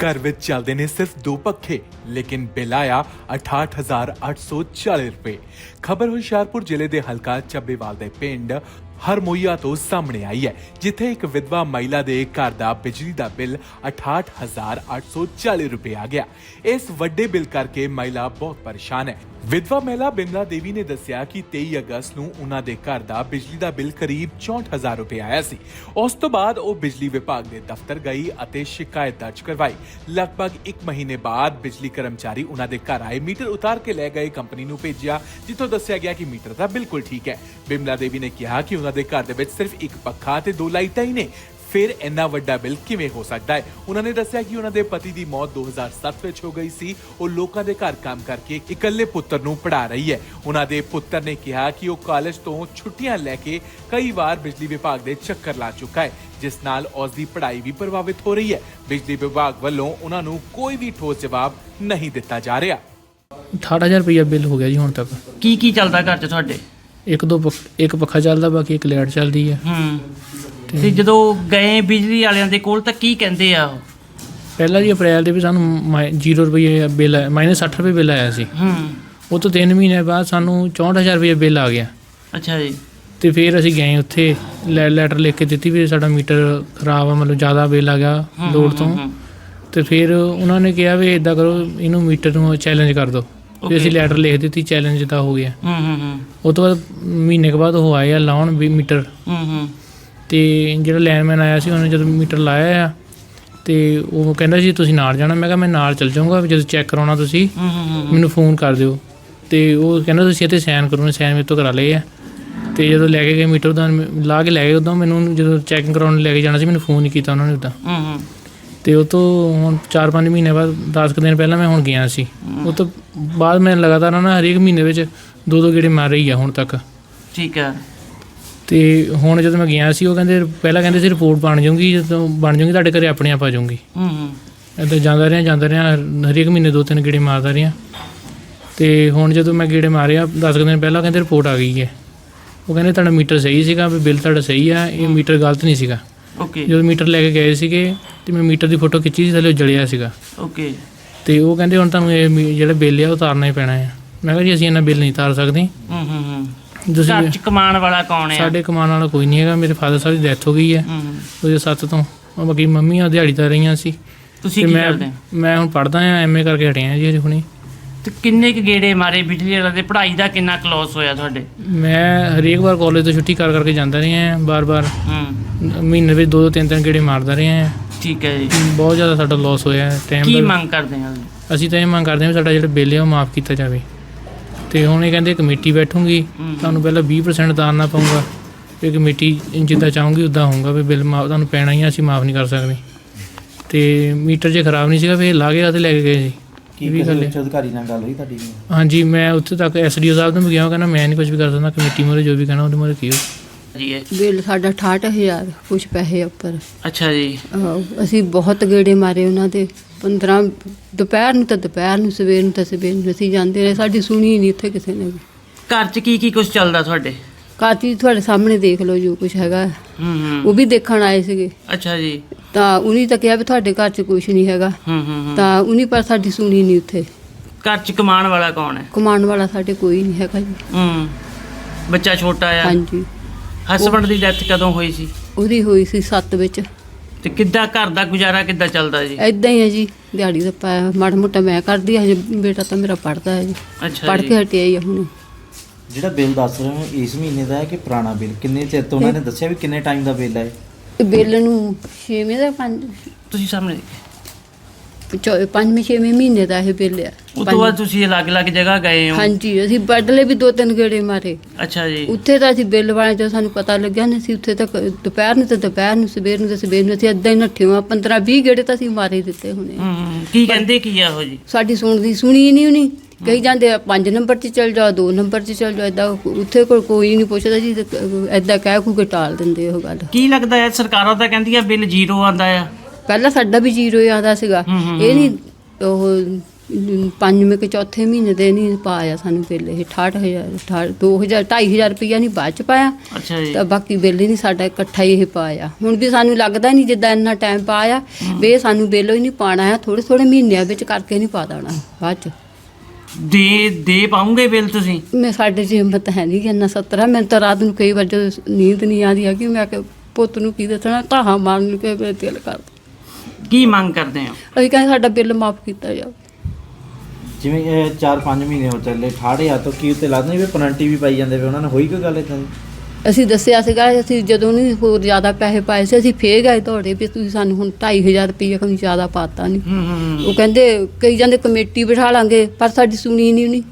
ਘਰ ਵਿੱਚ ਚੱਲਦੇ ਨੇ ਸਿਰਫ ਦੋ ਪੱਖੇ, ਲੇਕਿਨ ਬਿੱਲ ਆਇਆ 68840 ਰੁਪਏ। ਖਬਰ ਹੁਸ਼ਿਆਰਪੁਰ ਜ਼ਿਲ੍ਹੇ ਦੇ ਹਲਕਾ ਚੱਬੇਵਾਲ ਦੇ ਪਿੰਡ ਹਰਮੋਈਆ ਤੋਂ ਸਾਹਮਣੇ ਆਈ ਹੈ, ਜਿੱਥੇ ਇੱਕ ਵਿਧਵਾ ਮਹਿਲਾ ਦੇ ਘਰ ਦਾ ਬਿਜਲੀ ਦਾ ਬਿੱਲ 68840 ਰੁਪਏ ਆ ਗਿਆ। ਇਸ ਵੱਡੇ ਬਿੱਲ ਕਰਕੇ ਮਹਿਲਾ ਬਹੁਤ ਪਰੇਸ਼ਾਨ ਹੈ। ਵਿਧਵਾ ਮਹਿਲਾ ਬਿਮਲਾ ਦੇਵੀ ਨੇ ਦੱਸਿਆ ਕਿ 23 ਅਗਸਤ ਨੂੰ ਉਹਨਾਂ ਦੇ ਘਰ ਦਾ ਬਿਜਲੀ ਦਾ ਬਿੱਲ ਕਰੀਬ 64000 ਰੁਪਏ ਆਇਆ ਸੀ। ਉਸ ਤੋਂ ਬਾਅਦ ਉਹ ਬਿਜਲੀ ਵਿਭਾਗ ਦੇ ਦਫ਼ਤਰ ਗਈ ਅਤੇ ਸ਼ਿਕਾਇਤ ਦਰਜ ਕਰਵਾਈ। ਲਗਭਗ 1 ਮਹੀਨੇ ਬਾਅਦ ਬਿਜਲੀ ਕਰਮਚਾਰੀ ਉਹਨਾਂ ਦੇ ਘਰ ਆਏ, ਮੀਟਰ ਉਤਾਰ ਕੇ ਲੈ ਗਏ, ਕੰਪਨੀ ਨੂੰ ਭੇਜਿਆ, ਜਿੱਥੋਂ ਦੱਸਿਆ ਗਿਆ ਕਿ ਮੀਟਰ ਤਾਂ ਬਿਲਕੁਲ ਠੀਕ ਹੈ। ਬਿਮਲਾ ਦੇਵੀ ਨੇ ਕਿਹਾ ਕਿ ਉਹਨਾਂ ਦੇ ਘਰ ਦੇ ਵਿੱਚ ਸਿਰਫ ਇੱਕ ਪੱਖਾ ਤੇ ਦੋ ਲਾਈਟਾਂ ਹੀ ਨੇ। ਫਿਰ ਇੰਨਾ ਵੱਡਾ ਬਿੱਲ ਕਿਵੇਂ ਹੋ ਸਕਦਾ ਹੈ? ਉਹਨਾਂ ਨੇ ਦੱਸਿਆ ਕਿ ਉਹਨਾਂ ਦੇ ਪਤੀ ਦੀ ਮੌਤ 2007 ਵਿੱਚ ਹੋ ਗਈ ਸੀ। ਉਹ ਲੋਕਾਂ ਦੇ ਘਰ ਕੰਮ ਕਰਕੇ ਇਕੱਲੇ ਪੁੱਤਰ ਨੂੰ ਪੜ੍ਹਾ ਰਹੀ ਹੈ। ਉਹਨਾਂ ਦੇ ਪੁੱਤਰ ਨੇ ਕਿਹਾ ਕਿ ਉਹ ਕਾਲਜ ਤੋਂ ਛੁੱਟੀਆਂ ਲੈ ਕੇ ਕਈ ਵਾਰ ਬਿਜਲੀ ਵਿਭਾਗ ਦੇ ਚੱਕਰ ਲਾ ਚੁੱਕਾ ਹੈ ਜਿਸ ਨਾਲ ਉਸ ਦੀ ਪੜ੍ਹਾਈ ਵੀ ਪ੍ਰਭਾਵਿਤ ਹੋ ਰਹੀ ਹੈ। ਬਿਜਲੀ ਵਿਭਾਗ ਵੱਲੋਂ ਉਹਨਾਂ ਨੂੰ ਕੋਈ ਵੀ ਠੋਸ ਜਵਾਬ ਨਹੀਂ ਦਿੱਤਾ ਜਾ ਰਿਹਾ। 18000 ਰੁਪਇਆ ਬਿੱਲ ਹੋ ਗਿਆ ਜੀ ਹੁਣ ਤੱਕ। ਕੀ ਕੀ ਚੱਲਦਾ ਘਰ 'ਚ ਤੁਹਾਡੇ? ਇੱਕ ਦੋ ਪੱਖ- ਇੱਕ ਪੱਖਾ ਚੱਲਦਾ ਬਾਕੀ ਇੱਕ ਲਾਈਟ ਚੱਲਦੀ ਹੈ ਹੂੰ। ਤੇ ਜਦੋਂ ਗਏ ਬਿਜਲੀ ਵਾਲਿਆਂ ਦੇ ਕੋਲ ਤਾਂ ਕੀ ਕਹਿੰਦੇ ਆ ਉਹ? ਪਹਿਲਾਂ ਜੀ ਅਪ੍ਰੈਲ ਦੇ ਵੀ ਸਾਨੂੰ 0 ਰੁਪਏ ਬਿੱਲ ਆਇਆ ਮਾਈਨਸ 60 ਰੁਪਏ ਬਿੱਲ ਆਇਆ ਸੀ। ਹੂੰ। ਉਹ ਤੋਂ 3 ਮਹੀਨੇ ਬਾਅਦ ਸਾਨੂੰ 64000 ਰੁਪਏ ਬਿੱਲ ਆ ਗਿਆ। ਅੱਛਾ ਜੀ। ਤੇ ਫਿਰ ਅਸੀਂ ਗਏ ਉੱਥੇ ਲੈ ਲੈਟਰ ਲਿਖ ਕੇ ਦਿੱਤੀ ਵੀ ਸਾਡਾ ਮੀਟਰ ਖਰਾਬ ਆ ਮਤਲਬ ਜ਼ਿਆਦਾ ਬਿੱਲ ਆ ਗਿਆ ਲੋਡ ਹੂੰ, ਤੋਂ। ਹੂੰ, ਤੇ ਫਿਰ ਉਹਨਾਂ ਨੇ ਕਿਹਾ ਵੀ ਇਦਾਂ ਕਰੋ ਇਹਨੂੰ ਮੀਟਰ ਨੂੰ ਚੈਲੰਜ ਕਰ ਦਿਓ। ਤੇ ਅਸੀਂ. ਲੈਟਰ ਲਿਖ ਦਿੱਤੀ ਚੈਲੰਜ ਦਾ ਹੋ ਗਿਆ। ਹੂੰ ਹੂੰ ਹੂੰ। ਉਹ ਤੋਂ ਬਾਅਦ ਮਹੀਨੇ ਕੁ ਬਾਅਦ ਉਹ ਆਏ ਆ ਲਾਉਣ ਵੀ ਮੀਟਰ। ਹੂੰ ਹੂੰ। ਤੇ ਜਿਹੜਾ ਲੈਨਮੈਨ ਆਇਆ ਸੀ ਉਹਨੇ ਜਦੋਂ ਮੀਟਰ ਲਾਇਆ ਆ ਤੇ ਉਹ ਕਹਿੰਦਾ ਸੀ ਤੁਸੀਂ ਨਾਲ ਜਾਣਾ। ਮੈਂ ਕਿਹਾ ਮੈਂ ਨਾਲ ਚੱਲ ਜਾਊਂਗਾ ਜਦੋਂ ਚੈੱਕ ਕਰਾਉਣਾ ਤੁਸੀਂ ਹੂੰ ਹੂੰ ਹੂੰ ਮੈਨੂੰ ਫੋਨ ਕਰ ਦਿਓ। ਤੇ ਉਹ ਕਹਿੰਦਾ ਤੁਸੀਂ ਇੱਥੇ ਸਾਈਨ ਕਰੋ ਨੇ ਸਾਈਨ ਮੇਰੇ ਤੋਂ ਕਰਾ ਲਏ ਆ। ਤੇ ਜਦੋਂ ਲੈ ਕੇ ਗਏ ਮੀਟਰ ਦਾ ਲਾ ਕੇ ਲੈ ਗਏ ਉਦੋਂ ਮੈਨੂੰ ਜਦੋਂ ਚੈਕਿੰਗ ਕਰਾਉਣ ਲੈ ਕੇ ਜਾਣਾ ਸੀ ਮੈਨੂੰ ਫੋਨ ਨਹੀਂ ਕੀਤਾ ਉਹਨਾਂ ਨੇ ਉਦਾਂ। ਹੂੰ ਹੂੰ। ਤੇ ਉਹ ਤੋਂ ਹੁਣ 4-5 ਮਹੀਨੇ ਬਾਅਦ 10 ਕੁ ਦਿਨ ਪਹਿਲਾਂ ਮੈਂ ਹੁਣ ਗਿਆ ਸੀ। ਉਹ ਤੋਂ ਬਾਅਦ ਮੈਂ ਲਗਾਤਾਰ ਨਾ ਹਰੇਕ ਮਹੀਨੇ ਵਿੱਚ ਦੋ ਦੋ ਗੇੜੇ ਮਾਰ ਰਹੀ ਆ ਹੁਣ ਤੱਕ। ਠੀਕ ਹੈ ਤੇ ਹੁਣ ਜਦੋਂ ਮੈਂ ਗਿਆ ਸੀ ਉਹ ਕਹਿੰਦੇ ਪਹਿਲਾਂ ਕਹਿੰਦੇ ਸੀ ਰਿਪੋਰਟ ਬਣ ਜਾਊਗੀ ਜਦੋਂ ਬਣ ਜਾਊਗੀ ਤੁਹਾਡੇ ਘਰੇ ਆਪਣੇ ਆਪ ਆ ਜਾਊਗੀ। ਹੂੰ ਹੂੰ। ਏਦਾਂ ਜਾਂਦਾ ਰਿਹਾ ਜਾਂਦਾ ਰਿਹਾ ਹਰੇਕ ਮਹੀਨੇ ਦੋ ਤਿੰਨ ਗੇੜੇ ਮਾਰਦਾ ਰਿਹਾ। ਤੇ ਹੁਣ ਜਦੋਂ ਮੈਂ ਗੇੜੇ ਮਾਰਿਆ 10 ਕੁ ਦਿਨ ਪਹਿਲਾਂ ਕਹਿੰਦੇ ਰਿਪੋਰਟ ਆ ਗਈ ਹੈ। ਉਹ ਕਹਿੰਦੇ ਤੁਹਾਡਾ ਮੀਟਰ ਸਹੀ ਸੀਗਾ ਵੀ ਬਿੱਲ ਤੁਹਾਡਾ ਸਹੀ ਆ ਇਹ ਮੀਟਰ ਗਲਤ ਨਹੀਂ ਸੀਗਾ। ਓਕੇ ਜਦੋਂ ਮੀਟਰ ਲੈ ਕੇ ਗਏ ਸੀਗੇ ਤੇ ਮੈਂ ਮੀਟਰ ਦੀ ਫੋਟੋ ਖਿੱਚੀ ਸੀ ਥੱਲੇ ਉਹ ਜਲਿਆ ਸੀਗਾ। ਓਕੇ ਤੇ ਉਹ ਕਹਿੰਦੇ ਹੁਣ ਤੁਹਾਨੂੰ ਇਹ ਮੀ- ਜਿਹੜਾ ਬਿੱਲ ਆ ਉਹ ਉਤਾਰਨਾ ਹੀ ਪੈਣਾ ਹੈ ਮੈਂ ਕਿਹਾ ਜੀ ਅਸੀਂ ਇਹਨਾਂ ਬਿੱਲ ਨਹੀਂ ਉਤਾਰ ਸਕਦੇ। ਹੂੰ ਹੂੰ ਹੂੰ। ਤੁਸੀਂ ਘਰ 'ਚ ਕਮਾਉਣ ਵਾਲਾ ਕੌਣ ਹੈ ਸਾਡੇ ਕਮਾਉਣ ਵਾਲਾ ਕੋਈ ਨਹੀਂ ਹੈਗਾ। ਮੇਰੇ ਫਾਦਰ ਸਾਹਿਬ ਦੀ ਡੈਥ ਹੋ ਗਈ ਹੈ ਹੂੰ। ਹੂੰ। 2007 ਤੋਂ ਉਹ ਬਾਕੀ ਮੰਮੀਆਂ ਦਿਹਾੜੀਦਾਰ ਰਹੀਆਂ ਸੀ। ਤੁਸੀਂ ਤੇ ਕੀ ਮੈਂ ਕਰਦੇ? ਮੈਂ ਹੁਣ ਪੜਦਾ ਆ ਐਮਏ ਕਰਕੇ ਹਟਿਆ ਜੀ ਹੁਣੀ। ਤੇ ਕਿੰਨੇ ਕੁ ਗੇੜੇ ਮਾਰੇ ਬਿਜਲੀ ਵਾਲਿਆਂ ਦੇ? ਪੜ੍ਹਾਈ ਦਾ ਕਿੰਨਾ ਕਲੋਸ ਹੋਇਆ ਤੁਹਾਡੇ? ਮੈਂ ਹਰੇਕ ਵਾਰ ਕਾਲਜ ਤੋਂ ਛੁੱਟੀ ਕਰ ਕਰਕੇ ਜਾਂਦਾ ਰਿਹਾ ਬਾਰ-ਬਾਰ। ਹੂੰ। ਮਹੀਨੇ ਵਿੱਚ ਦੋ ਦੋ ਤਿੰਨ ਤਿੰਨ ਗੇੜੇ ਮਾਰਦਾ ਰਿਹਾ ਠੀਕ ਹੈ ਜੀ। ਬਹੁਤ ਜ਼ਿਆਦਾ ਸਾਡਾ ਲਾਸ ਹੋਇਆ ਟਾਈਮ ਕੀ ਦਾ। ਮੰਗ ਕਰਦੇ ਆ ਅਸੀਂ ਤਾਂ ਇਹ ਮੰਗ ਕਰਦੇ ਹਾਂ ਵੀ ਸਾਡਾ ਜਿਹੜਾ ਬਿੱਲ ਹੈ ਉਹ ਮਾਫ ਕੀਤਾ ਜਾਵੇ। ਤੇ ਹੁਣ ਇਹ ਕਹਿੰਦੇ ਕਮੇਟੀ ਬੈਠੂਗੀ ਹੂੰ। ਤੁਹਾਨੂੰ ਪਹਿਲਾਂ 20% ਤਾਰਨਾ ਪਊਗਾ। ਇਹ ਕਮੇਟੀ ਜਿੱਦਾਂ ਚਾਹੂਗੀ ਉਦਾਂ ਹੋਊਗਾ ਵੀ ਬਿੱਲ ਮਾਫ ਤੁਹਾਨੂੰ ਪੈਣਾ ਹੀ ਆ ਅਸੀਂ ਮਾਫ ਨਹੀਂ ਕਰ ਸਕਦੇ। ਤੇ ਮੀਟਰ ਜੇ ਖਰਾਬ ਨਹੀਂ ਸੀਗਾ ਫਿਰ ਇਹ ਲਾ ਕੇ ਤੇ ਲੈ ਕੇ ਗਏ ਸੀ। ਕੀ ਇਹ ਵੀ ਕਿਸੇ ਗੱਲ ਹੈ। ਉੱਚ ਅਧਿਕਾਰੀ ਨਾਲ ਗੱਲ ਹੋਈ ਤੁਹਾਡੀ? ਹਾਂਜੀ ਮੈਂ ਉੱਥੇ ਤੱਕ ਐਸਡੀਓ ਸਾਹਿਬ ਨੂੰ ਵੀ ਗਿਆ ਉਹ ਕਹਿੰਦਾ ਮੈਂ ਨਹੀਂ ਕੁਝ ਵੀ ਕਰ ਸਕਦਾ ਕਮੇਟੀ ਮੋਰੇ ਜੋ ਵੀ ਕਹਿਣਾ ਉਹਦੇ ਮੋਰੇ ਕੀਓ ਜੀ ਇਹ- ਬਿੱਲ ਸਾਡਾ 68000 ਕੁਝ ਪੈਸੇ ਉੱਪਰ। ਅੱਛਾ ਜੀ। ਅਹ ਅਸੀਂ ਬਹੁਤ ਗੇੜੇ ਮਾਰੇ ਉਹਨਾਂ ਦੇ। 15 ਦੁਪਹਿਰ ਨੂੰ ਤਾਂ ਦੁਪਹਿਰ ਨੂੰ ਸਵੇਰ ਨੂੰ ਤਾਂ ਸਵੇਰ ਨੂੰ। ਅਸੀਂ ਜਾਂਦੇ ਰਹੇ ਸਾਡੀ ਸੁਣੀ ਨਹੀਂ ਉੱਥੇ ਕਿਸੇ ਨੇ ਵੀ। ਘਰ 'ਚ ਕੀ ਕੀ ਕੁਝ ਚੱਲਦਾ ਤੁਹਾਡੇ? ਕਾਤੀ ਤੁਹਾਡੇ ਸਾਹਮਣੇ ਦੇਖ ਲਓ ਜੋ ਕੁਝ ਹੈਗਾ। ਹੂੰ ਹੂੰ। ਉਹ ਵੀ ਦੇਖਣ ਆਏ ਸੀਗੇ। ਅੱਛਾ ਜੀ। ਤਾਂ ਉਹਨੇ ਤਾਂ ਕਿਹਾ ਵੀ ਤੁਹਾਡੇ ਘਰ 'ਚ ਕੁਝ ਨਹੀਂ ਹੈਗਾ। ਹੂੰ ਹੂੰ ਹੂੰ। ਤਾਂ ਉਹਨੇ ਪਰ ਸਾਡੀ ਸੁਣੀ ਨਹੀਂ ਉੱਥੇ। ਘਰ 'ਚ ਕਮਾਉਣ ਵਾਲਾ ਕੌਣ ਹੈ? ਕਮਾਉਣ ਵਾਲਾ ਸਾਡੇ ਕੋਈ ਨਹੀਂ ਹੈਗਾ ਜੀ। ਹੂੰ। ਬੱਚਾ ਛੋਟਾ ਆ। ਹਾਂਜੀ। ਹਸਬੰਡ ਦੀ ਡੈਥ ਕਦੋਂ ਹੋਈ ਸੀ? ਉਹਦੀ ਹੋਈ ਸੀ 7 ਵਿੱਚ। ਤੇ ਕਿੱਦਾਂ ਘਰ ਦਾ ਗੁਜ਼ਾਰਾ ਕਿੱਦਾਂ ਚੱਲਦਾ ਜੀ? ਐਦਾਂ ਹੀ ਹੈ ਜੀ। ਦਿਹਾੜੀ ਦਾ ਪਾਇਆ ਮਾੜਾ ਮੋਟਾ ਮੈਂ ਕਰਦੀ ਹਾਂ ਹਜੇ ਬੇਟਾ ਤਾਂ ਮੇਰਾ ਪੜਦਾ ਹੈ ਜੀ। ਅੱਛਾ ਪੜ ਜੀ। ਕੇ ਹਟਿਆ ਹੀ ਆ ਹੁਣ। ਜਿਹੜਾ ਬਿੱਲ ਦੱਸ ਰਹੇ ਹੋ ਇਸ ਮਹੀਨੇ ਦਾ ਹੈ ਕਿ ਪੁਰਾਣਾ ਬਿੱਲ? ਕਿੰਨੇ ਚਿਰ ਤੋਂ ਉਹਨਾਂ ਨੇ ਦੱਸਿਆ ਵੀ ਕਿੰਨੇ ਟਾਈਮ ਦਾ ਬਿੱਲ ਹੈ? ਬਿੱਲ ਨੂੰ 6ਵੇਂ ਦਾ 5 ਤੁਸੀਂ ਸਾਹਮਣੇ ਪੰਜਵੇਂ ਛੇਵੇਂ ਮਹੀਨੇ ਦਾ ਇਹ ਬਿੱਲ ਆ। ਉਸ ਤੋਂ ਬਾਅਦ ਤੁਸੀਂ ਅਲੱਗ-ਅਲੱਗ ਜਗ੍ਹਾ ਗਏ ਹੋ। ਹਾਂਜੀ ਅਸੀਂ ਬਦਲੇ ਵੀ ਦੋ ਤਿੰਨ ਗੇੜੇ ਮਾਰੇ। ਅੱਛਾ ਜੀ। ਉੱਥੇ ਤਾਂ ਅਸੀਂ ਬਿੱਲ ਵਾਲੇ ਜਦੋਂ ਸਾਨੂੰ ਪਤਾ ਲੱਗਿਆ ਨਾ ਅਸੀਂ ਉੱਥੇ ਤੱਕ ਦੁਪਹਿਰ ਨੂੰ ਤੇ ਦੁਪਹਿਰ ਨੂੰ ਸਵੇਰ ਨੂੰ ਤੇ ਸਵੇਰ ਨੂੰ ਅਸੀਂ ਏਦਾਂ ਹੀ ਨੱਠੇ ਹਾਂ। 15 20 ਗੇੜੇ ਤਾਂ ਅਸੀਂ ਮਾਰੇ ਦਿੱਤੇ ਹੁਣੇ ਹੂੰ ਹੂੰ। ਕੀ ਕਹਿੰਦੇ ਕੀ ਆ ਉਹ ਜੀ? ਸਾਡੀ ਸੁਣਦੀ ਸੁਣੀ ਨਹੀਂ ਉਹਨੀ। ਕਹੀ ਜਾਂਦੇ ਆ ਪੰਜ ਨੰਬਰ 'ਚ ਚਲ ਜਾਓ ਦੋ ਨੰਬਰ 'ਚ ਚਲ ਜਾਓ ਏਦਾਂ ਉੱਥੇ ਕੋਲ ਕੋਈ ਨਹੀਂ ਪੁੱਛਦਾ ਜੀ ਏਦਾਂ ਕਹਿ ਖੂ ਕੇ ਟਾਲ ਦਿੰਦੇ ਉਹ ਗੱਲ। ਕੀ ਲੱਗਦਾ ਹੈ ਸਰਕਾਰਾਂ ਤਾਂ ਕਹਿੰਦੀਆਂ ਬਿੱਲ ਜ਼ੀਰੋ ਆਂਦਾ ਆ? ਪਹਿਲਾਂ ਸਾਡਾ ਵੀ ਜ਼ੀਰੋ ਹੀ ਆਉਂਦਾ ਸੀਗਾ। ਇਹ ਨਹੀਂ ਉਹ ਪੰਜਵੇਂ ਕਿ ਚੌਥੇ ਮਹੀਨੇ ਦੇ ਨਹੀਂ ਪਾਇਆ ਸਾਨੂੰ ਬਿੱਲ ਇਹ 68000 ਅਠਾਹਠ- ਦੋ ਹਜ਼ਾਰ 2500 ਰੁਪਇਆ ਨਹੀਂ ਬਾਅਦ ਚ ਪਾਇਆ। ਅੱਛਾ ਜੀ। ਤਾਂ ਬਾਕੀ ਬਿੱਲ ਹੀ ਨਹੀਂ ਸਾਡਾ ਇਕੱਠਾ ਹੀ ਇਹ ਪਾਇਆ। ਹੁਣ ਵੀ ਸਾਨੂੰ ਲੱਗਦਾ ਨਹੀਂ ਜਿੱਦਾਂ ਇੰਨਾ ਟਾਈਮ ਪਾਇਆ ਵੀ ਸਾਨੂੰ ਬਿੱਲ ਹੀ ਨਹੀਂ ਪਾਣਾ ਹੈ ਥੋੜੇ ਥੋੜੇ ਮਹੀਨਿਆਂ ਵਿੱਚ ਕਰਕੇ ਨਹੀਂ ਪਾ ਦੇਣਾ ਬਾਅਦ ਚ। ਦੇ ਦੇ ਪਾਉਂਗੇ ਬਿੱਲ ਤੁਸੀਂ? ਮੈਂ ਸਾਡੇ 'ਚ ਹਿੰਮਤ ਹੈ ਨਹੀਂ ਕਿ ਇੰਨਾ 17 ਮੈਂ ਤਾਂ ਰਾਤ ਨੂੰ ਕਈ ਵਾਰ ਜਦੋਂ ਨੀਂਦ ਨਹੀਂ ਆਉਂਦੀ ਹੈ ਕਿ ਮੈਂ ਕਿ ਪੁੱਤ ਨੂੰ ਕੀ ਦੱਸਣਾ? ਧਾਹਾਂ ਮਾਰਨ ਕੇ ਮੇਰੇ ਦਿਲ ਕਰਦਾ। ਕੀ ਮੰਗ ਕਰਦੇ ਹੋ? ਅਸੀਂ ਕਹਿੰਦੇ ਸਾਡਾ ਬਿੱਲ ਮਾਫ ਕੀਤਾ ਜਾਵੇ। ਜਿਵੇਂ 4-5 ਮਹੀਨੇ ਹੋ ਚੱਲੇ 68000 ਤੋਂ ਕੀ ਉੱਤੇ ਲੱਗਦਾ ਨਹੀਂ ਵੀ ਪੈਨਲਟੀ ਵੀ ਪਾਈ ਜਾਂਦੇ ਵੀ ਉਹਨਾਂ ਨੇ ਹੋਈ ਕੋਈ ਗੱਲ ਇਦਾਂ ਦੀ? ਅਸੀਂ ਦੱਸਿਆ ਸੀਗਾ ਅਸੀਂ ਜਦੋਂ ਨਹੀਂ ਹੋਰ ਜ਼ਿਆਦਾ ਪੈਸੇ ਪਾਏ ਸੀ ਅਸੀਂ ਫੇਰ ਗਏ ਤੁਹਾਡੇ ਵੀ ਤੁਸੀਂ ਸਾਨੂੰ ਹੁਣ 2500 ਰੁਪਏ ਕੋਈ ਜ਼ਿਆਦਾ ਪਾਤਾ ਨਹੀਂ ਉਹ ਕਹਿੰਦੇ ਕਈ ਜਾਂਦੇ ਕਮੇਟੀ ਬਿਠਾ ਲਾਂਗੇ ਪਰ ਸਾਡੀ ਸੁਣੀ ਨਹੀਂ ਉਹਨੇ।